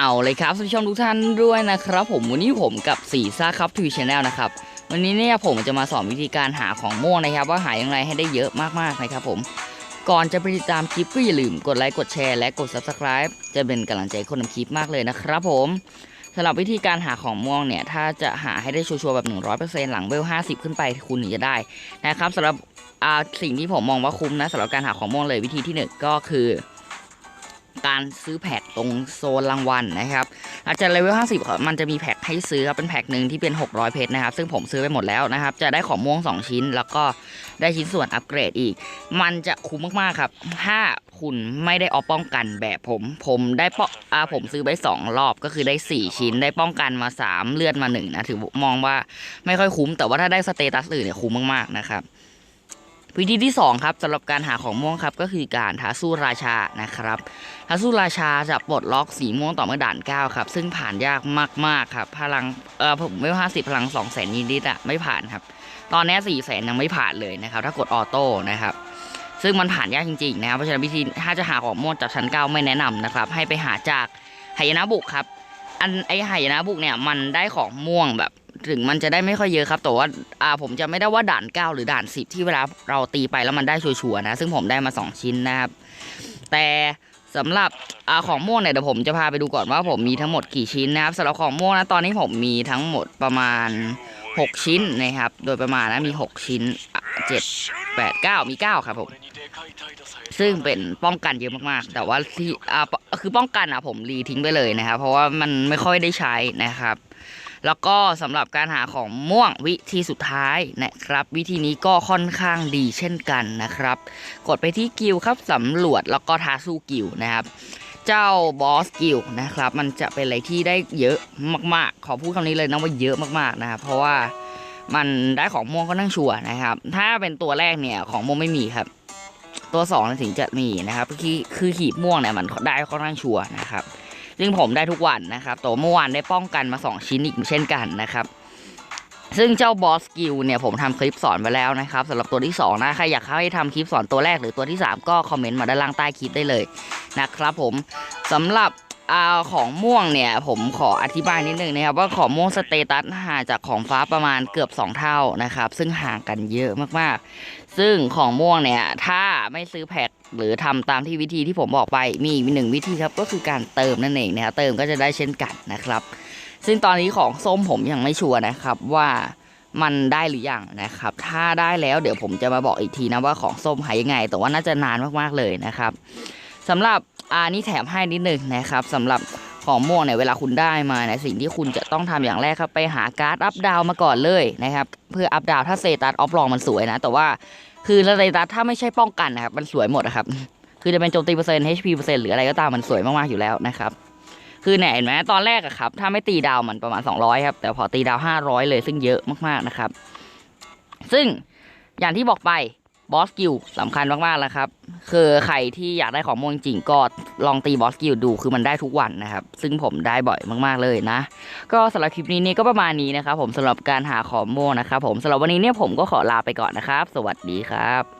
เอาเลยครับสวัสดีชมทุกท่านด้วยนะครับ ผมวันนี้ผมกับสีซ่าครับทวีชแนลนะครับวันนี้เนี่ยผมจะมาสอนวิธีการหาของม่วงนะครับ ว่าหาอย่างไรให้ได้เยอะมากๆนะครับผมก่อนจะไปติดตามคลิปก็อย่าลืมกดไลค์กดแชร์และกด subscribe จะเป็นกำลังใจคนทำคลิปมากเลยนะครับผมสำหรับวิธีการหาของม่วงเนี่ยถ้าจะหาให้ได้ชัวร์ๆแบบ 100%หลังเวล50 ขึ้นไปคุณถึงจะได้นะครับสำหรับอ่าสิ่งที่ผมมองว่าคุ้มนะสำหรับการหาของม่วงเลยวิธีที่หนึ่งก็คือ การซื้อแพ็กตรงโซนรางวัลนะครับอาจจะเลเวล50ครับมันจะมีแพ็กให้ซื้อครับเป็นแพ็กหนึ่งที่เป็น 600 เพชรนะครับ ซึ่งผมซื้อไปหมดแล้วนะครับ จะได้ของม่วง 2 ชิ้น แล้วก็ได้ชิ้นส่วนอัปเกรดอีก มันจะคุ้มมากๆครับ ถ้าคุณไม่ได้เอาป้องกันแบบผม ผมได้ป้องอาผมซื้อไป 2 รอบก็คือได้ 4 ชิ้น ได้ป้องกันมา 3 เลือดมา1นะถือมองว่าไม่ค่อยคุ้มแต่ว่าถ้าได้สเตตัสอื่นเนี่ยคุ้มมากๆนะครับ วิธีที่2ครับสำหรับการหาของม่วงครับก็คือการท้าสู้ราชานะครับท้าสู้ราชาจะปลดล็อกสีม่วงต่อเมื่อด่าน9ครับซึ่งผ่านยากมากๆครับพลังเออผมไม่ห้าสิบพลัง2 0 0แสนนิดๆอะไม่ผ่านครับตอนนี้4 0 0แสนยังไม่ผ่านเลยนะครับถ้ากดออโต้นะครับซึ่งมันผ่านยากจริงๆนะครับเพราะฉะนั้นวิธีถ้าจะหาของม่วงจากชั้น9ไม่แนะนำนะครับให้ไปหาจากไหยนะบุกครับอันไอไหยนะบุกเนี่ยมันได้ของม่วงแบบ ถึงมันจะได้ไม่ค่อยเยอะครับแต่ว่าอ่าผมจะไม่ได้ว่าด่าน 9 หรือด่าน 10 ที่เวลาเราตีไปแล้วมันได้ชัวร์นะซึ่งผมได้มา 2 ชิ้นนะครับ แต่สำหรับอาของม่วงเนี่ยเดี๋ยวผมจะพาไปดูก่อนว่าผมมีทั้งหมดกี่ชิ้นนะครับสำหรับของม่วงนะตอนนี้ผมมีทั้งหมดประมาณ 6 ชิ้นนะครับ โดยประมาณนะมี 6 ชิ้นอะเจ็ดแปดเก้ามี 9 ครับผมซึ่งเป็นป้องกันเยอะมากๆ แต่ว่าที่อ่าคือป้องกันอะผมรีทิ้งไปเลยนะครับ เพราะว่ามันไม่ค่อยได้ใช้นะครับ แล้วก็สำหรับการหาของม่วงวิธีสุดท้ายนะครับ วิธีนี้ก็ค่อนข้างดีเช่นกันนะครับ กดไปที่กิลครับสำรวจแล้วก็ท้าสู้กิลนะครับเจ้าบอสกิลนะครับ มันจะเป็นอะไรที่ได้เยอะมากๆ ขอพูดคำนี้เลยนะว่าเยอะมากๆนะครับ เพราะว่ามันได้ของม่วงก็นั่งชัวนะครับ ถ้าเป็นตัวแรกเนี่ยของม่วงไม่มีครับ ตัวสองถึงจะมีนะครับ คือคือขีบม่วงเนี่ยมันได้ค่อนข้างชัวนะครับ ซึ่งผมได้ทุกวันนะครับแต่ว่าเมื่อวานได้ป้องกันมา 2 ชิ้นอีกเช่นกันนะครับซึ่งเจ้าบอสกิลเนี่ยผมทำคลิปสอนไปแล้วนะครับสำหรับตัวที่ 2 นะใครอยากให้ทำคลิปสอนตัวแรกหรือตัวที่ 3 ก็คอมเมนต์มาด้านล่างใต้คลิปได้เลยนะครับผมสำหรับอาของม่วงเนี่ยผมขออธิบายนิดนึงนะครับว่าของม่วงสเตตัสห่างจากของฟ้าประมาณเกือบ 2 เท่านะครับ ซึ่งห่างกันเยอะมากๆ ซึ่งของม่วงเนี่ยถ้าไม่ซื้อแพ็ค หรือทำตามที่วิธีที่ผมบอกไปมีอีกหนึ่งวิธีครับก็คือการเติมนั่นเองนะครับเติมก็จะได้เช่นกันนะครับ ซึ่งตอนนี้ของส้มผมยังไม่ชัวร์นะครับว่ามันได้หรือยังนะครับ ถ้าได้แล้วเดี๋ยวผมจะมาบอกอีกทีนะว่าของส้มหายยังไง แต่ว่าน่าจะนานมากๆเลยนะครับสำหรับอ่านี่แถมให้นิดนึงนะครับสำหรับของม่วงเนี่ยเวลาคุณได้มาเนี่ยสิ่งที่คุณจะต้องทำอย่างแรกครับไปหาการ์ดอัพดาวมาก่อนเลยนะครับ เพื่ออัพดาวถ้าเซตัสออฟลองมันสวยนะ แต่ว่า คือสเตตัสถ้าไม่ใช่ป้องกันนะครับมันสวยหมดนะครับ คือจะเป็นโจมตีเปอร์เซ็นต์ HP เปอร์เซ็นต์หรืออะไรก็ตามมันสวยมากๆอยู่แล้วนะครับ คือเนี่ยเห็นไหมตอนแรกอะครับ ถ้าไม่ตีดาวมันประมาณ 200ครับแต่พอตีดาว 500 เลยซึ่งเยอะมากๆนะครับ ซึ่งอย่างที่บอกไป บอสกิลสำคัญมากๆแล้วครับ คือใครที่อยากได้ของม่วงจริงก็ลองตีบอสกิลดูคือมันได้ทุกวันนะครับ ซึ่งผมได้บ่อยมากๆเลยนะ ก็สำหรับคลิปนี้นี่ก็ประมาณนี้นะครับผมสำหรับการหาของม่วงนะครับผมสำหรับวันนี้เนี่ยผมก็ขอลาไปก่อนนะครับ สวัสดีครับ